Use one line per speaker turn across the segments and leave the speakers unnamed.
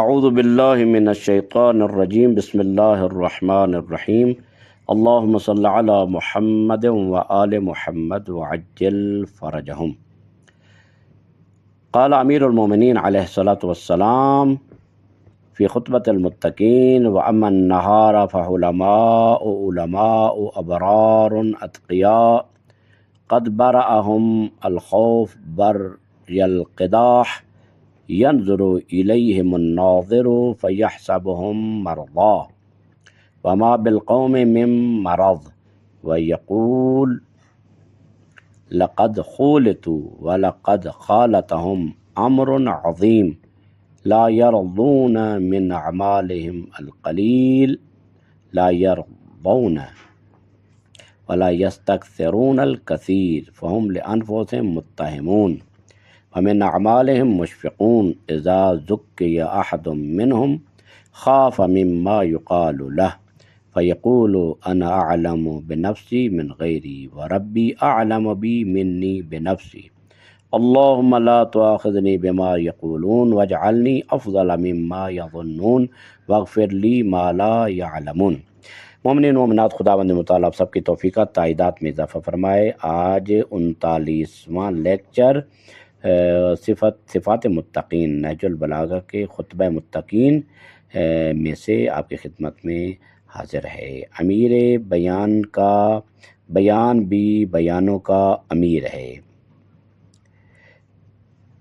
اعوذ باللہ من الشیطان الرجیم، بسم اللہ الرحمن الرحیم. اللہم صلی علی محمد و آل محمد وعجل فرجہم. قال امیر المومنین علیہ الصلاة والسلام فی خطبۃ المتقین، و امن نہار فعلماء علماء ابرار اتقیاء، قد برأہم الخوف بر یلقداح ينظر إليهم الناظر فيحسبهم مرضى وما بالقوم من مرض ويقول لقد خولتوا ولقد خالتهم أمر عظيم لا يرضون من أعمالهم القليل لا يرضون ولا يستكثرون الكثير فهم لأنفسهم متهمون. ومن أعمالهم مشفقون إذا زكي أحد منهم خاف مما يقال له فيقول أنا أعلم بنفسي من غيري وربي أعلم بي مني بنفسي اللهم لا تؤاخذني بما يقولون واجعلني أفضل مما يظنون واغفر لي ما لا يعلمون مومنین، مومنات خدا بند مطالعہ سب کی توفیقات تائیدات میں اضافہ فرمائے۔ آج انتالیسواں لیکچر صفت، صفات متقین نہج البلاغہ کے خطبہ متقین میں سے آپ کی خدمت میں حاضر ہے۔ امیر بیان کا، بیان بھی بیانوں کا امیر ہے۔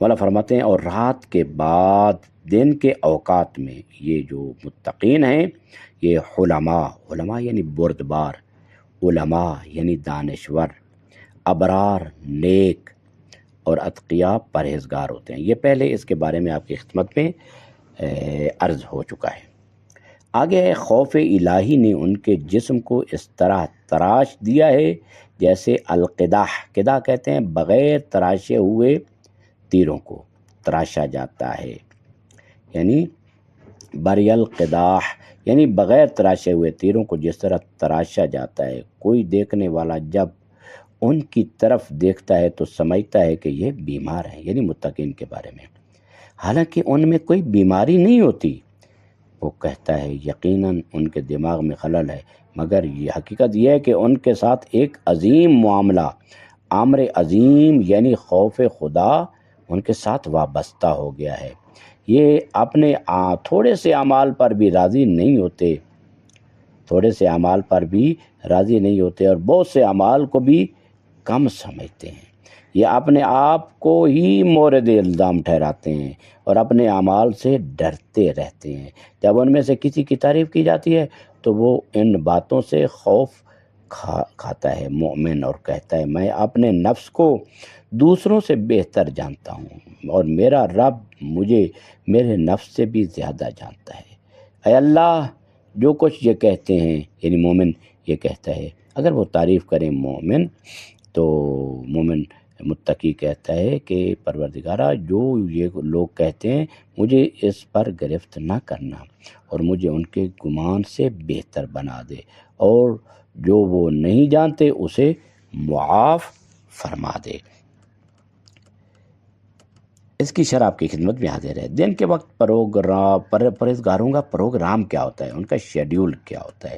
مولا فرماتے ہیں، اور رات کے بعد، دن کے اوقات میں یہ جو متقین ہیں، یہ علماء علماء یعنی بردبار، علماء یعنی دانشور، ابرار، نیک اور اتقیہ پرہیزگار ہوتے ہیں۔ یہ پہلے اس کے بارے میں آپ کی خدمت میں عرض ہو چکا ہے۔ آگے خوف الہی نے ان کے جسم کو اس طرح تراش دیا ہے جیسے القداح۔ قدا کہتے ہیں، بغیر تراشے ہوئے تیروں کو تراشا جاتا ہے۔ یعنی بری القداح یعنی بغیر تراشے ہوئے تیروں کو جس طرح تراشا جاتا ہے۔ کوئی دیکھنے والا جب ان کی طرف دیکھتا ہے تو سمجھتا ہے کہ یہ بیمار ہیں یعنی متقین کے بارے میں۔ حالانکہ ان میں کوئی بیماری نہیں ہوتی۔ وہ کہتا ہے، یقیناً ان کے دماغ میں خلل ہے۔ مگر یہ حقیقت یہ ہے کہ ان کے ساتھ ایک عظیم معاملہ عامر عظیم یعنی خوف خدا، ان کے ساتھ وابستہ ہو گیا ہے۔ یہ اپنے تھوڑے سے اعمال پر بھی راضی نہیں ہوتے۔ تھوڑے سے اعمال پر بھی راضی نہیں ہوتے اور بہت سے اعمال کو بھی کم سمجھتے ہیں۔ یہ اپنے آپ کو ہی مورد الزام ٹھہراتے ہیں اور اپنے اعمال سے ڈرتے رہتے ہیں۔ جب ان میں سے کسی کی تعریف کی جاتی ہے تو وہ ان باتوں سے خوف کھا، کھاتا ہے، مومن اور کہتا ہے، میں اپنے نفس کو دوسروں سے بہتر جانتا ہوں اور میرا رب مجھے میرے نفس سے بھی زیادہ جانتا ہے۔ اے اللہ، جو کچھ یہ کہتے ہیں یعنی مومن یہ کہتا ہے، اگر وہ تعریف کریں مومن تو مومن متقی کہتا ہے کہ پروردگارہ، جو یہ لوگ کہتے ہیں، مجھے اس پر گرفت نہ کرنا اور مجھے ان کے گمان سے بہتر بنا دے اور جو وہ نہیں جانتے، اسے معاف فرما دے۔ اس کی شرح آپ کی خدمت میں حاضر ہے۔ دن کے وقت پروگرام پر پرہزگاروں کا پروگرام کیا ہوتا ہے؟ ان کا شیڈیول کیا ہوتا ہے؟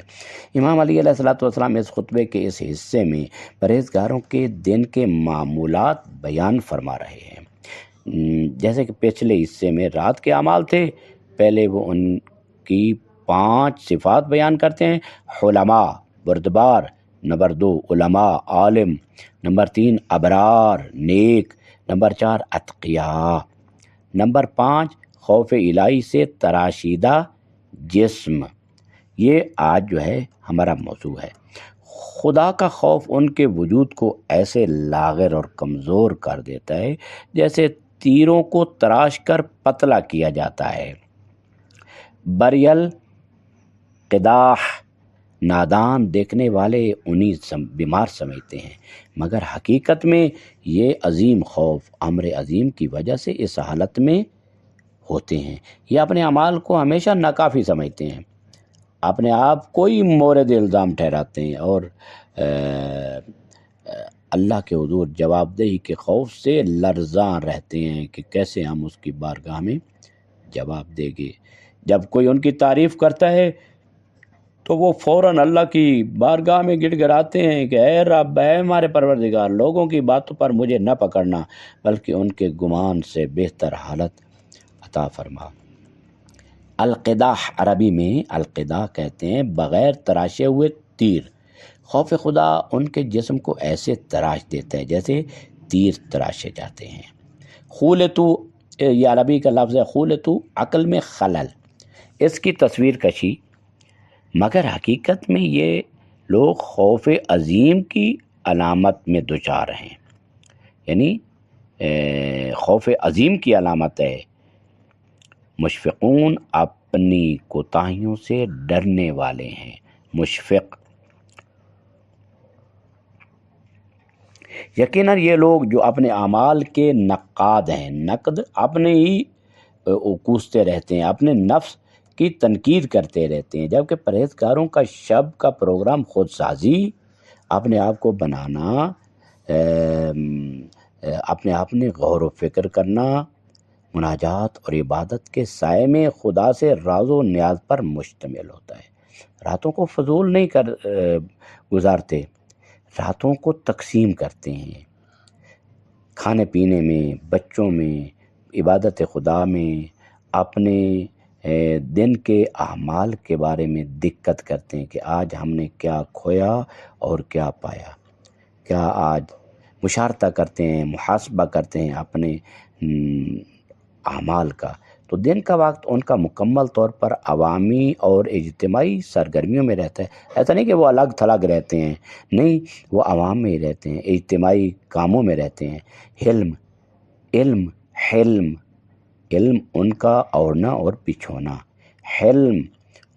امام علی علیہ السلاۃ والسلام اس خطبے کے اس حصے میں پرہیزگاروں کے دن کے معمولات بیان فرما رہے ہیں۔ جیسے کہ پچھلے حصے میں رات کے اعمال تھے، پہلے وہ ان کی پانچ صفات بیان کرتے ہیں۔ علماء، بردبار، نمبر دو، علماء، عالم، نمبر تین، ابرار، نیک نمبر چار، اتقیاء۔ نمبر پانچ، خوف الہی سے تراشیدہ جسم۔ یہ آج جو ہے ہمارا موضوع ہے۔ خدا کا خوف ان کے وجود کو ایسے لاغر اور کمزور کر دیتا ہے جیسے تیروں کو تراش کر پتلا کیا جاتا ہے۔ بریل قداح۔ نادان دیکھنے والے انہیں بیمار سمجھتے ہیں۔ مگر حقیقت میں یہ عظیم خوف امر عظیم کی وجہ سے اس حالت میں ہوتے ہیں۔ یہ اپنے اعمال کو ہمیشہ ناکافی سمجھتے ہیں۔ اپنے آپ کو ہی مورد الزام ٹھہراتے ہیں اور اللہ کے حضور جواب دہی کے خوف سے لرزاں رہتے ہیں کہ کیسے ہم اس کی بارگاہ میں جواب دے گے۔ جب کوئی ان کی تعریف کرتا ہے تو وہ فوراً اللہ کی بارگاہ میں گڑ گڑاتے ہیں کہ اے رب، اے ہمارے پروردگار، لوگوں کی باتوں پر مجھے نہ پکڑنا، بلکہ ان کے گمان سے بہتر حالت عطا فرما۔ القدا عربی میں القدا کہتے ہیں، بغیر تراشے ہوئے تیر۔ خوف خدا ان کے جسم کو ایسے تراش دیتا ہے جیسے تیر تراشے جاتے ہیں۔ خول تو یہ عربی کا لفظ ہے خول تو عقل میں خلل۔ اس کی تصویر کشی مگر حقیقت میں یہ لوگ خوف عظیم کی علامت میں دچار ہیں۔ یعنی خوف عظیم کی علامت ہے۔ مشفقون اپنی کوتاہیوں سے ڈرنے والے ہیں۔ مشفق۔ یقیناً یہ لوگ جو اپنے اعمال کے نقاد ہیں، نقد اپنے ہی کوستے رہتے ہیں، اپنے نفس کی تنقید کرتے رہتے ہیں۔ جبکہ پرہیزگاروں کا شب کا پروگرام خود سازی، اپنے آپ کو بنانا اپنے آپ نے غور و فکر کرنا، مناجات اور عبادت کے سائے میں خدا سے راز و نیاز پر مشتمل ہوتا ہے۔ راتوں کو فضول نہیں کر گزارتے، راتوں کو تقسیم کرتے ہیں۔ کھانے پینے میں، بچوں میں، عبادت خدا میں، اپنے دن کے اعمال کے بارے میں دقت کرتے ہیں کہ آج ہم نے کیا کھویا اور کیا پایا۔ کیا آج مشارتہ کرتے ہیں، محاسبہ کرتے ہیں اپنے اعمال کا؟ تو دن کا وقت ان کا مکمل طور پر عوامی اور اجتماعی سرگرمیوں میں رہتا ہے۔ ایسا نہیں کہ وہ الگ تھلگ رہتے ہیں، نہیں، وہ عوام میں ہی رہتے ہیں، اجتماعی کاموں میں رہتے ہیں۔ حلم، علم، حلم علم ان کا اوڑنا اور پچھونا۔ حلم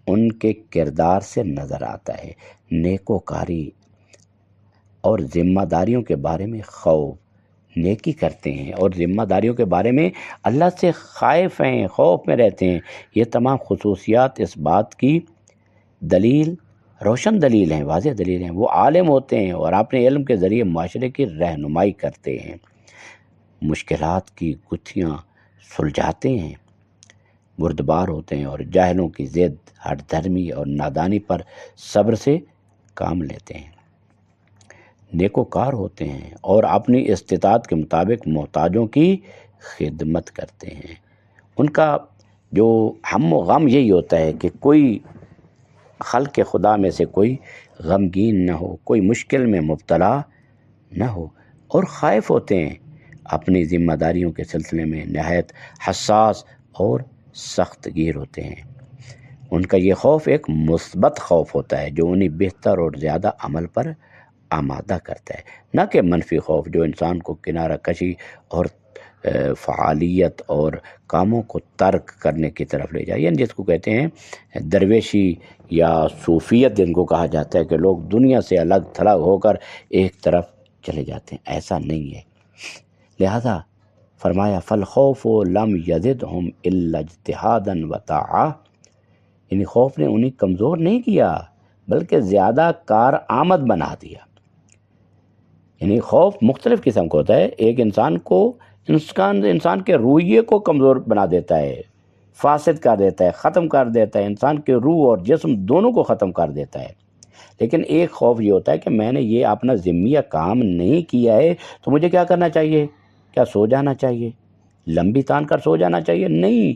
ان کے کردار سے نظر آتا ہے، نیکوکاری اور ذمہ داریوں کے بارے میں خوف۔ نیکی کرتے ہیں اور ذمہ داریوں کے بارے میں اللہ سے خائف ہیں، خوف میں رہتے ہیں۔ یہ تمام خصوصیات اس بات کی دلیل، روشن دلیل ہیں، واضح دلیل ہیں۔ وہ عالم ہوتے ہیں اور اپنے علم کے ذریعے معاشرے کی رہنمائی کرتے ہیں۔ مشکلات کی گتھیاں سلجھاتے ہیں بردبار ہوتے ہیں اور جاہلوں کی ضد ہٹ دھرمی اور نادانی پر صبر سے کام لیتے ہیں۔ نیکوکار ہوتے ہیں اور اپنی استطاعت کے مطابق محتاجوں کی خدمت کرتے ہیں۔ ان کا جو ہم و غم یہی ہوتا ہے کہ کوئی خلق خدا میں سے کوئی غمگین نہ ہو، کوئی مشکل میں مبتلا نہ ہو اور خائف ہوتے ہیں۔ اپنی ذمہ داریوں کے سلسلے میں نہایت حساس اور سخت گیر ہوتے ہیں۔ ان کا یہ خوف ایک مثبت خوف ہوتا ہے جو انہیں بہتر اور زیادہ عمل پر آمادہ کرتا ہے۔ نہ کہ منفی خوف جو انسان کو کنارہ کشی اور فعالیت اور کاموں کو ترک کرنے کی طرف لے جائے۔ یعنی جس کو کہتے ہیں درویشی یا صوفیت، جن کو کہا جاتا ہے کہ لوگ دنیا سے الگ تھلگ ہو کر ایک طرف چلے جاتے ہیں۔ ایسا نہیں ہے۔ لہذا فرمایا فل خوف و لم یزد ہم الاجتہادن و یعنی خوف نے انہیں کمزور نہیں کیا، بلکہ زیادہ کار آمد بنا دیا۔ یعنی خوف مختلف قسم کا ہوتا ہے۔ ایک انسان کو انسان انسان کے رویے کو کمزور بنا دیتا ہے، فاسد کر دیتا ہے، ختم کر دیتا ہے۔ انسان کے روح اور جسم دونوں کو ختم کر دیتا ہے۔ لیکن ایک خوف یہ ہوتا ہے کہ میں نے یہ اپنا ذمیہ کام نہیں کیا ہے، تو مجھے کیا کرنا چاہیے؟ کیا سو جانا چاہیے؟ لمبی تان کر سو جانا چاہیے؟ نہیں،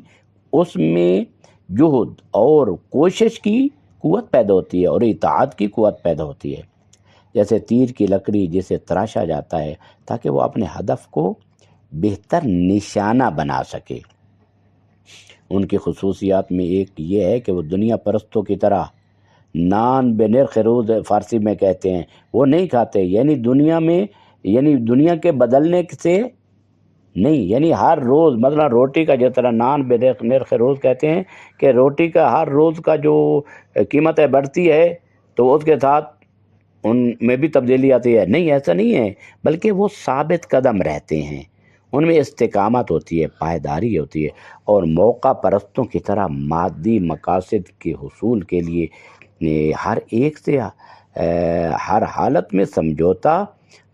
اس میں جہد اور کوشش کی قوت پیدا ہوتی ہے اور اطاعت کی قوت پیدا ہوتی ہے۔ جیسے تیر کی لکڑی جسے تراشا جاتا ہے تاکہ وہ اپنے ہدف کو بہتر نشانہ بنا سکے۔ ان کی خصوصیات میں ایک یہ ہے کہ وہ دنیا پرستوں کی طرح نان بے نرخ روز فارسی میں کہتے ہیں۔ وہ نہیں کھاتے یعنی دنیا میں یعنی دنیا کے بدلنے سے نہیں یعنی ہر روز مطلب روٹی کا جس طرح نان بے نرخ روز کہتے ہیں کہ روٹی کا ہر روز کا جو قیمت ہے بڑھتی ہے تو اس کے ساتھ ان میں بھی تبدیلی آتی ہے۔ نہیں، ایسا نہیں ہے، بلکہ وہ ثابت قدم رہتے ہیں۔ ان میں استقامت ہوتی ہے، پائیداری ہوتی ہے اور موقع پرستوں کی طرح مادی مقاصد کے حصول کے لیے یعنی ہر ایک سے ہر حالت میں سمجھوتا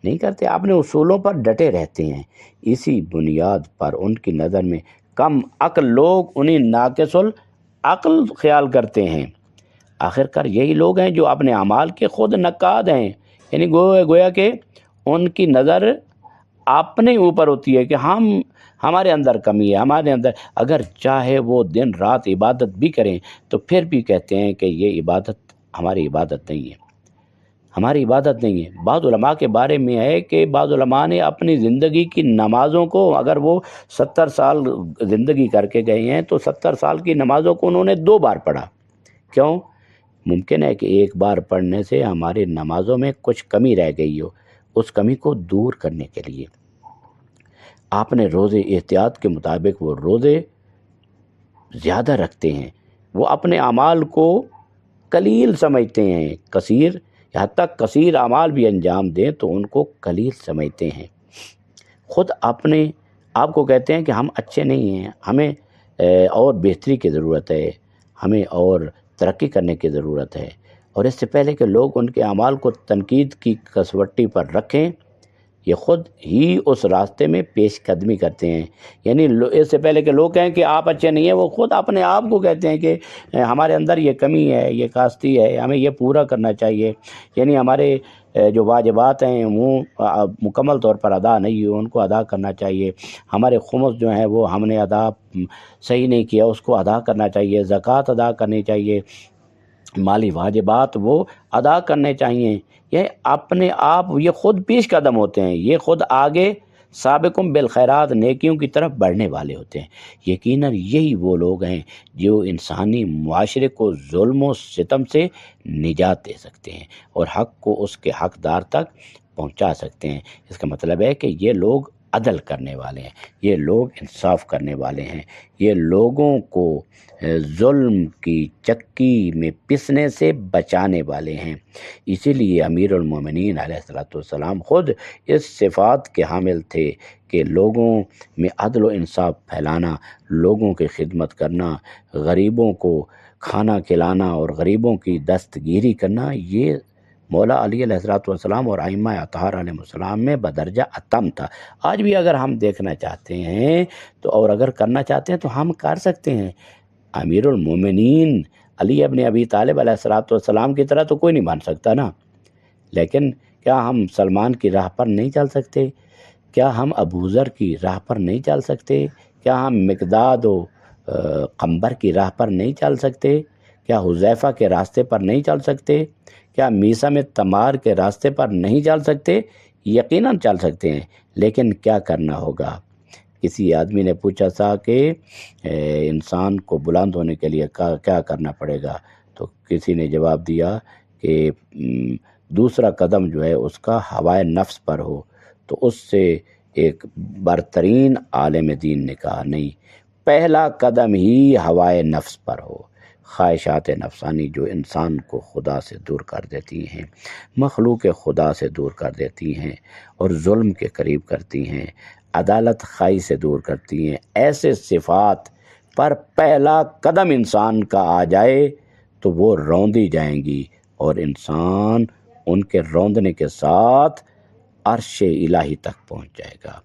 نہیں کرتے، اپنے اصولوں پر ڈٹے رہتے ہیں۔ اسی بنیاد پر ان کی نظر میں کم عقل لوگ انہیں ناقص العقل خیال کرتے ہیں۔ آخر کار یہی لوگ ہیں جو اپنے اعمال کے خود نقاد ہیں۔ یعنی گویا گویا کہ ان کی نظر اپنے اوپر ہوتی ہے کہ ہم ہمارے اندر کمی ہے، ہمارے اندر۔ اگر چاہے وہ دن رات عبادت بھی کریں تو پھر بھی کہتے ہیں کہ یہ عبادت ہماری عبادت نہیں ہے۔ ہماری عبادت نہیں ہے۔ بعض علماء کے بارے میں ہے کہ بعض علماء نے اپنی زندگی کی نمازوں کو اگر وہ ستر سال زندگی کر کے گئے ہیں تو ستر سال کی نمازوں کو انہوں نے دو بار پڑھا۔ کیوں؟ ممکن ہے کہ ایک بار پڑھنے سے ہماری نمازوں میں کچھ کمی رہ گئی ہو، اس کمی کو دور کرنے کے لیے۔ آپ نے روزے احتیاط کے مطابق وہ روزے زیادہ رکھتے ہیں۔ وہ اپنے اعمال کو قلیل سمجھتے ہیں۔ کثیر حتیٰ کثیر اعمال بھی انجام دیں تو ان کو قلیل سمجھتے ہیں۔ خود اپنے آپ کو کہتے ہیں کہ ہم اچھے نہیں ہیں، ہمیں اور بہتری کی ضرورت ہے، ہمیں اور ترقی کرنے کی ضرورت ہے۔ اور اس سے پہلے کہ لوگ ان کے اعمال کو تنقید کی کسوٹی پر رکھیں یہ خود ہی اس راستے میں پیش قدمی کرتے ہیں۔ یعنی اس سے پہلے کہ لوگ کہیں کہ آپ اچھے نہیں ہیں، وہ خود اپنے آپ کو کہتے ہیں کہ ہمارے اندر یہ کمی ہے، یہ کاستی ہے، ہمیں یہ پورا کرنا چاہیے۔ یعنی ہمارے جو واجبات ہیں، وہ مکمل طور پر ادا نہیں ہوئے، ان کو ادا کرنا چاہیے۔ ہمارے خمس جو ہیں، وہ ہم نے ادا صحیح نہیں کیا، اس کو ادا کرنا چاہیے، زکوٰۃ ادا کرنی چاہیے۔ مالی واجبات وہ ادا کرنے چاہیے۔ یہ اپنے آپ، یہ خود پیش قدم ہوتے ہیں، یہ خود آگے سابقم بالخیرات نیکیوں کی طرف بڑھنے والے ہوتے ہیں۔ یقیناً یہی وہ لوگ ہیں جو انسانی معاشرے کو ظلم و ستم سے نجات دے سکتے ہیں اور حق کو اس کے حقدار تک پہنچا سکتے ہیں۔ اس کا مطلب ہے کہ یہ لوگ عدل کرنے والے ہیں۔ یہ لوگ انصاف کرنے والے ہیں۔ یہ لوگوں کو ظلم کی چکی میں پسنے سے بچانے والے ہیں۔ اسی لیے امیر المومنین علیہ السلام خود اس صفات کے حامل تھے کہ لوگوں میں عدل و انصاف پھیلانا، لوگوں کی خدمت کرنا، غریبوں کو کھانا کھلانا اور غریبوں کی دستگیری کرنا، یہ مولا علی علیہ السلاۃ والسلام اور آئمہ اطہار علیہ السلام میں بدرجہ عتم تھا۔ آج بھی اگر ہم دیکھنا چاہتے ہیں تو اور اگر کرنا چاہتے ہیں تو ہم کر سکتے ہیں۔ امیر المومنین علی ابن ابی طالب علیہ السلاۃ والسلام کی طرح تو کوئی نہیں بن سکتا نا۔ لیکن کیا ہم سلمان کی راہ پر نہیں چل سکتے؟ کیا ہم ابوذر کی راہ پر نہیں چل سکتے؟ کیا ہم مقداد و قمبر کی راہ پر نہیں چل سکتے؟ کیا حذیفہ کے راستے پر نہیں چل سکتے؟ کیا میسا میں تمار کے راستے پر نہیں چل سکتے؟ یقیناً چل سکتے ہیں، لیکن کیا کرنا ہوگا؟ کسی آدمی نے پوچھا تھا کہ انسان کو بلند ہونے کے لیے کیا کرنا پڑے گا؟ تو کسی نے جواب دیا کہ دوسرا قدم جو ہے، اس کا ہوائے نفس پر ہو۔ تو اس سے ایک برترین عالم دین نے کہا، نہیں، پہلا قدم ہی ہوائے نفس پر ہو۔ خواہشات نفسانی جو انسان کو خدا سے دور کر دیتی ہیں، مخلوق خدا سے دور کر دیتی ہیں اور ظلم کے قریب کرتی ہیں، عدالت خائی سے دور کرتی ہیں۔ ایسے صفات پر پہلا قدم انسان کا آ جائے تو وہ روندی جائیں گی اور انسان ان کے روندنے کے ساتھ عرش الہی تک پہنچ جائے گا۔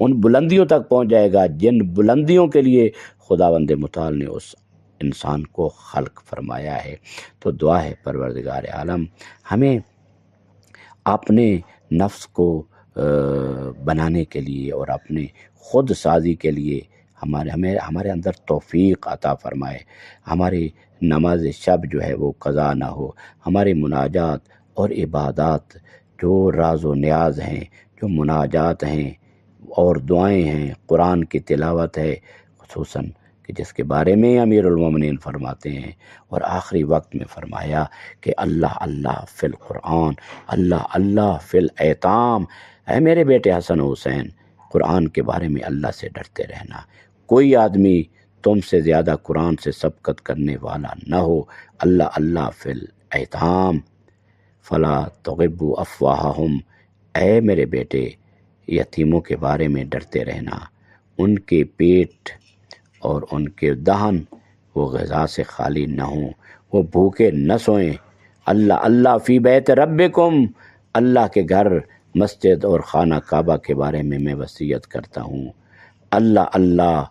ان بلندیوں تک پہنچ جائے گا جن بلندیوں کے لیے خدا بند مطال نے اس انسان کو خلق فرمایا ہے۔ تو دعا ہے پروردگار عالم، ہمیں اپنے نفس کو بنانے کے لیے اور اپنے خود سازی کے لیے ہمارے، ہمیں، ہمارے اندر توفیق عطا فرمائے۔ ہماری نماز شب جو ہے وہ قضا نہ ہو۔ ہماری مناجات اور عبادات جو راز و نیاز ہیں، جو مناجات ہیں اور دعائیں ہیں، قرآن کی تلاوت ہے، خصوصاً کہ جس کے بارے میں امیر المومنین فرماتے ہیں اور آخری وقت میں فرمایا کہ اللہ اللہ فی القرآن، اللہ اللہ فی الایتام۔ اے میرے بیٹے حسن حسین، قرآن کے بارے میں اللہ سے ڈرتے رہنا۔ کوئی آدمی تم سے زیادہ قرآن سے سبقت کرنے والا نہ ہو، اللہ اللہ فی الایتام۔ فلا تغبو افواہم اے میرے بیٹے، یتیموں کے بارے میں ڈرتے رہنا۔ ان کے پیٹ اور ان کے دہن وہ غذا سے خالی نہ ہوں، وہ بھوکے نہ سوئیں۔ اللہ اللہ فی بیت ربکم۔ اللہ کے گھر، مسجد اور خانہ کعبہ کے بارے میں میں وصیت کرتا ہوں۔ اللہ اللہ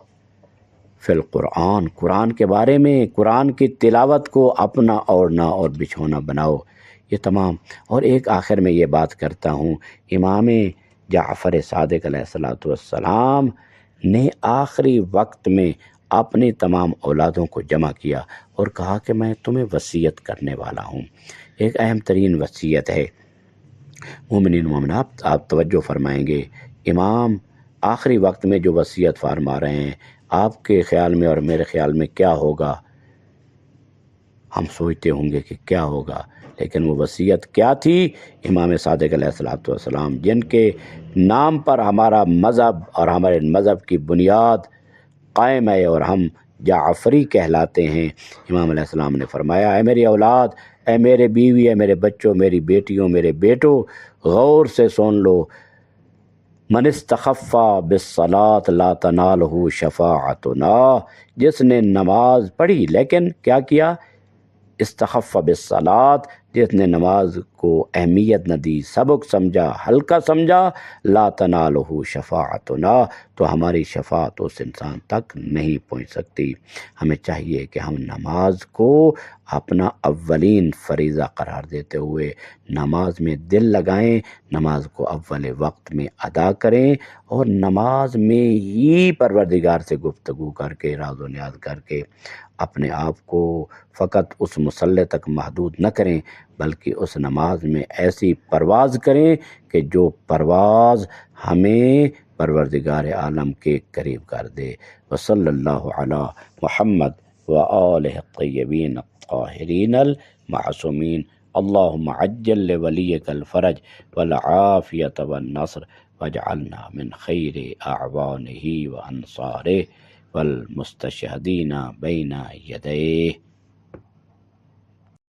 فی القرآن، قرآن کے بارے میں، قرآن کی تلاوت کو اپنا اوڑھنا اور بچھونا بناؤ۔ یہ تمام۔ اور ایک آخر میں یہ بات کرتا ہوں، امام جعفر صادق علیہ السلاۃ والسلام نے آخری وقت میں اپنی تمام اولادوں کو جمع کیا اور کہا کہ میں تمہیں وصیت کرنے والا ہوں۔ ایک اہم ترین وصیت ہے۔ مومنین مومنات آپ توجہ فرمائیں گے۔ امام، آخری وقت میں جو وصیت فرما رہے ہیں، آپ کے خیال میں اور میرے خیال میں کیا ہوگا؟ ہم سوچتے ہوں گے کہ کیا ہوگا؟ لیکن وہ وصیت کیا تھی؟ امام صادق علیہ السلاۃ والسلام، جن کے نام پر ہمارا مذہب اور ہمارے مذہب کی بنیاد قائم ہے اور ہم جعفری کہلاتے ہیں۔ امام علیہ السلام نے فرمایا، اے میری اولاد، اے میرے بیوی، اے میرے بچوں، میری بیٹیوں، میرے بیٹوں، غور سے سن لو۔ من استخفا بصلاط لا تنالہ شفاعتنا، جس نے نماز پڑھی لیکن کیا کیا؟ استخف بالصلاة جس نے نماز کو اہمیت نہ دی، سبق سمجھا، ہلکا سمجھا، لا تنالہ شفاعتنا، تو ہماری شفاعت اس انسان تک نہیں پہنچ سکتی۔ ہمیں چاہیے کہ ہم نماز کو اپنا اولین فریضہ قرار دیتے ہوئے نماز میں دل لگائیں، نماز کو اول وقت میں ادا کریں اور نماز میں ہی پروردگار سے گفتگو کر کے، راز و نیاز کر کے اپنے آپ کو فقط اس مسلح تک محدود نہ کریں۔ بلکہ اس نماز میں ایسی پرواز کریں کہ جو پرواز ہمیں پروردگار عالم کے قریب کر دے۔ وصلی اللہ علی محمد و آلہ الطیبین الطاہرین المعصومین۔ اللہم عجل ولیک الفرج والعافیت والنصر واجعلنا من خیر اعوانہ و انصارہ والمستشہدین بین یدیہ۔